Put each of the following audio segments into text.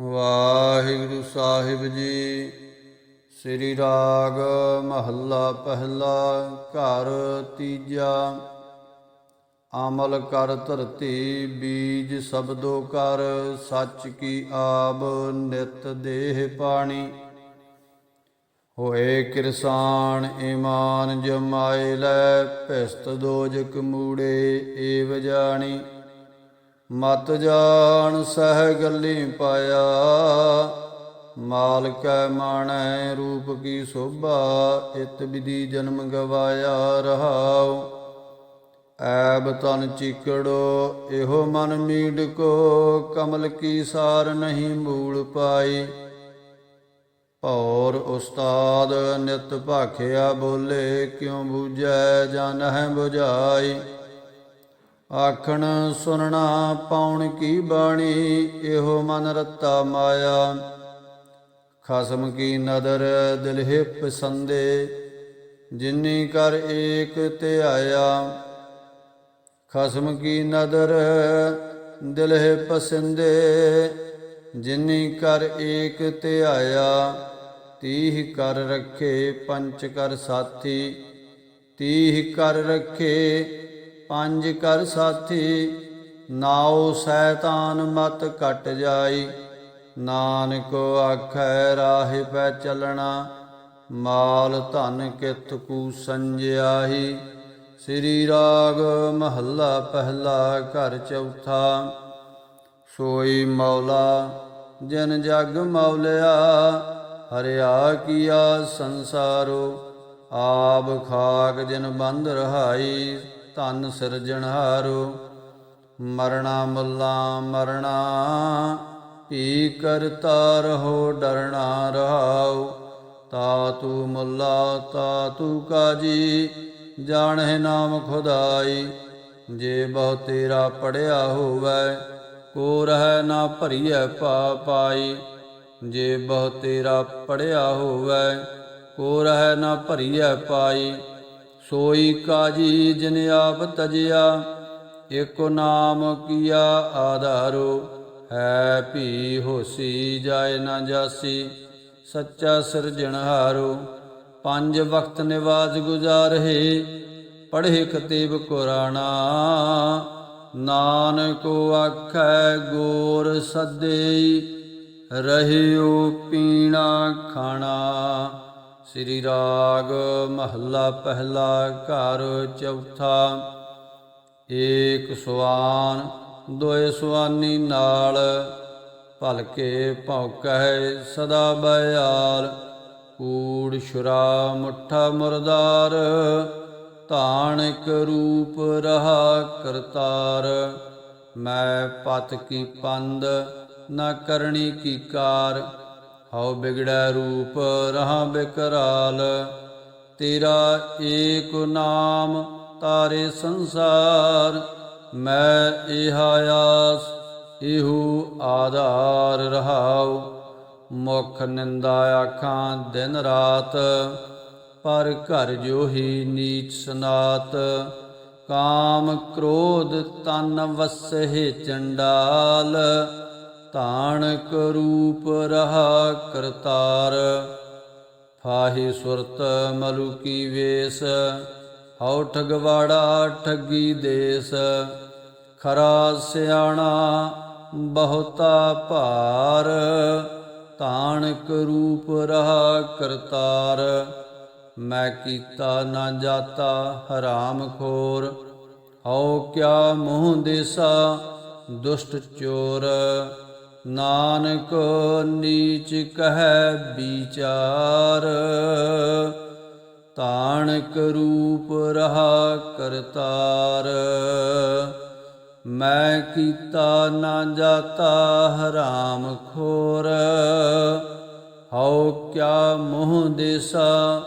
ਵਾਹਿਗੁਰੂ ਸਾਹਿਬ ਜੀ, ਸ੍ਰੀ ਰਾਗ ਮਹੱਲਾ ਪਹਿਲਾ, ਘਰ ਤੀਜਾ। ਅਮਲ ਕਰ ਧਰਤੀ, ਬੀਜ ਸਬਦੋ ਕਰ, ਸੱਚ ਕੀ ਆਬ ਨਿਤ ਦੇਹ ਪਾਣੀ। ਹੋਏ ਕਿਰਸਾਨ, ਈਮਾਨ ਜਮਾਏ ਲੈ ਭਿਸਤ ਦੋਜਕ ਮੂੜੇ ਏਵ ਜਾਣੀ। ਮਤ ਜਾਣ ਸਹਿ ਗੱਲੀ ਪਾਇਆ, ਮਾਲਕੈ ਮਾਣੈ ਰੂਪ ਕੀ ਸੋਭਾ, ਇਤ ਵਿਧੀ ਜਨਮ ਗਵਾਇਆ ਰਹਾਉ। ਐਬ ਤਨ ਚੀਕੜੋ, ਇਹੋ ਮਨ ਮੀਡ ਕੋ ਕਮਲ ਕੀ ਸਾਰ ਨਹੀਂ ਮੂਲ ਪਾਈ। ਔਰ ਉਸਤਾਦ ਨਿਤ ਭਾਖਿਆ ਬੋਲੇ, ਕਿਉ ਬੂਝੈ ਜਨ ਹੈ ਬੁਝਾਈ। ਆਖਣ ਸੁਨਣਾ ਪਾਉਣ ਕੀ ਬਾਣੀ, ਇਹੋ ਮਨ ਰਤਾ ਮਾਇਆ। ਖਸਮ ਕੀ ਨਦਰ ਦਿਲ ਹੈ ਪਸੰਦੇ ਜਿਨੀ ਕਰ ਏਕ ਧਿਆਇਆ ਖਸਮ ਕੀ ਨਦਰ ਦਿਲ ਹੈ ਪਸੰਦੇ ਜਿਨੀ ਕਰ ਏਕ ਧਿਆਇਆ ਤੀਹ ਕਰ ਰੱਖੇ ਪੰਚ ਕਰ ਸਾਥੀ, ਤੀਹ ਕਰ ਰੱਖੇ ਪੰਜ ਕਰ ਸਾਥੀ, ਨਾਉ ਸੈਤਾਨ ਮਤ ਕਟ ਜਾਈ। ਨਾਨਕ ਆਖੈ, ਰਾਹ ਪੈ ਚੱਲਣਾ, ਮਾਲ ਧਨ ਕਿਤ ਕੂ ਸੰਜਿਆਹੀ। ਸ੍ਰੀ ਰਾਗ ਮਹੱਲਾ ਪਹਿਲਾ ਘਰ ਚੌਥਾ, ਸੋਈ ਮੌਲਾ, ਜਨ ਜਗ ਮੌਲਿਆ। ਹਰਿਆ ਕੀਆ ਸੰਸਾਰੋ ਆਬ ਖਾਕ ਜਿਨ ਬੰਦ ਰਹਾਈ। ਧਨ ਸਿਰਜਣਹਾਰੋ ਮਰਣਾ ਮੁੱਲਾ ਮਰਣਾ ਪੀ ਕਰਤਾ ਰਹੋ ਡਰਣਾ ਰਹਾਉ, ਤਾ ਤੂ ਮੁੱਲਾ, ਤਾ ਤੂ ਕਾਜੀ, ਜਾਣਹਿ ਨਾਮ ਖੁਦਾਈ, ਜੇ ਬਹੁ ਤੇਰਾ ਪੜਿਆ ਹੋਵੇ, ਕੋ ਰਹਿ ਨਾ ਭਰੀਐ ਪਾ ਪਾਈ, ਜੇ ਬਹੁ ਤੇਰਾ ਪੜਿਆ ਹੋਵੇ, ਕੋ ਰਹਿ ਨਾ ਭਰੀਐ ਪਾਈ ਸੋਈ ਕਾਜੀ ਜਿਨ ਆਪ ਤਜਿਆ, ਏਕੋ ਨਾਮ ਕੀਆ ਆਧਾਰੋ, ਹੈ ਭੀ ਹੋਸੀ ਜਾਏ ਨਾ ਜਾਸੀ, ਸੱਚਾ ਸਿਰਜਣਹਾਰੋ ਪੰਜ ਵਕਤ ਨਿਵਾਜ ਗੁਜ਼ਾਰਹਿ ਪੜ੍ਹੇ ਕਤੇਬ ਕੁਰਾਨਾ। ਨਾਨਕ ਆਖੈ, ਗੋਰ ਸਦੇ ਰਹਿਓ ਪੀਣਾ ਖਾਣਾ। ਸ੍ਰੀ ਰਾਗ ਮਹੱਲਾ ਪਹਿਲਾ ਘਰ ਚੌਥਾ। ਏਕ ਸੁਆਨ ਦੋਏ ਸੁਆਨੀ ਨਾਲ, ਭਲਕੇ ਭੌਕੈ ਸਦਾ ਬਿਆਲ। ਕੂੜ ਸ਼ੁਰਾ ਮੁੱਠਾ ਮੁਰਦਾਰ ਧਾਨਿਕ ਰੂਪ ਰਹਾ ਕਰਤਾਰ। ਮੈਂ ਪਤ ਕੀ ਪੰਦ ਨਾ ਕਰਨੀ ਕੀ ਕਾਰ। ਹਉ ਬਿਗੜੈ ਰੂਪ ਰਹਾ ਬਿਕਰਾਲ, ਤੇਰਾ ਏਕ ਨਾਮ ਤਾਰੇ ਸੰਸਾਰ, ਮੈਂ ਇਹ ਆਸ ਇਹੂ ਆਧਾਰ ਰਹਾਉ। ਮੁਖ ਨਿੰਦਾ ਆਖਾਂ ਦਿਨ ਰਾਤ, ਪਰ ਘਰ ਜੋਹੀ ਨੀਚ ਸਨਾਤ। ਕਾਮ ਕ੍ਰੋਧ ਤਨ ਵਸਹਿ ਚੰਡਾਲ ਤਾਣਕ ਰੂਪ ਰਹਾ ਕਰਤਾਰ, ਫਾਹੀ ਸੁਰਤ ਮਲੂਕੀ ਵੇਸ, ਹਉ ਠਗਵਾੜਾ ਠੱਗੀ ਦੇਸ, ਖਰਾ ਸਿਆਣਾ ਬਹੁਤਾ ਭਾਰ ਤਾਣਕ ਰੂਪ ਰਹਾ ਕਰਤਾਰ, ਮੈਂ ਕੀਤਾ ਨਾ ਜਾਤਾ ਹਰਾਮ ਖੋਰ, ਹਉ ਕਿਆ ਮੂੰਹ ਦੇਸਾ ਦੁਸ਼ਟ ਚੋਰ ਨਾਨਕ ਨੀਚ ਕਹੈ ਵਿਚਾਰ, ਤਾਣਕ ਰੂਪ ਰਹਾ ਕਰਤਾਰ। ਮੈਂ ਕੀਤਾ ਨਾ ਜਾਤਾ ਹਰਾਮ ਖੋਰ, ਹਉ ਕਿਆ ਮੋਹ ਦੇਸਾ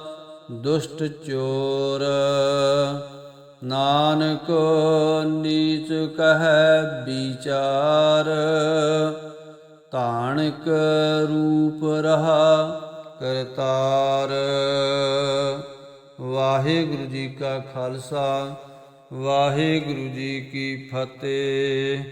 ਦੁਸ਼ਟ ਚੋਰ। ਨਾਨਕ ਨੀਚ ਕਹੈ ਵਿਚਾਰ ਤਾਣਕ ਰੂਪ ਰਹਾ ਕਰਤਾਰ। ਵਾਹਿਗੁਰੂ ਜੀ ਕਾ ਖਾਲਸਾ ਵਾਹਿਗੁਰੂ ਜੀ ਕੀ ਫਤਿਹ।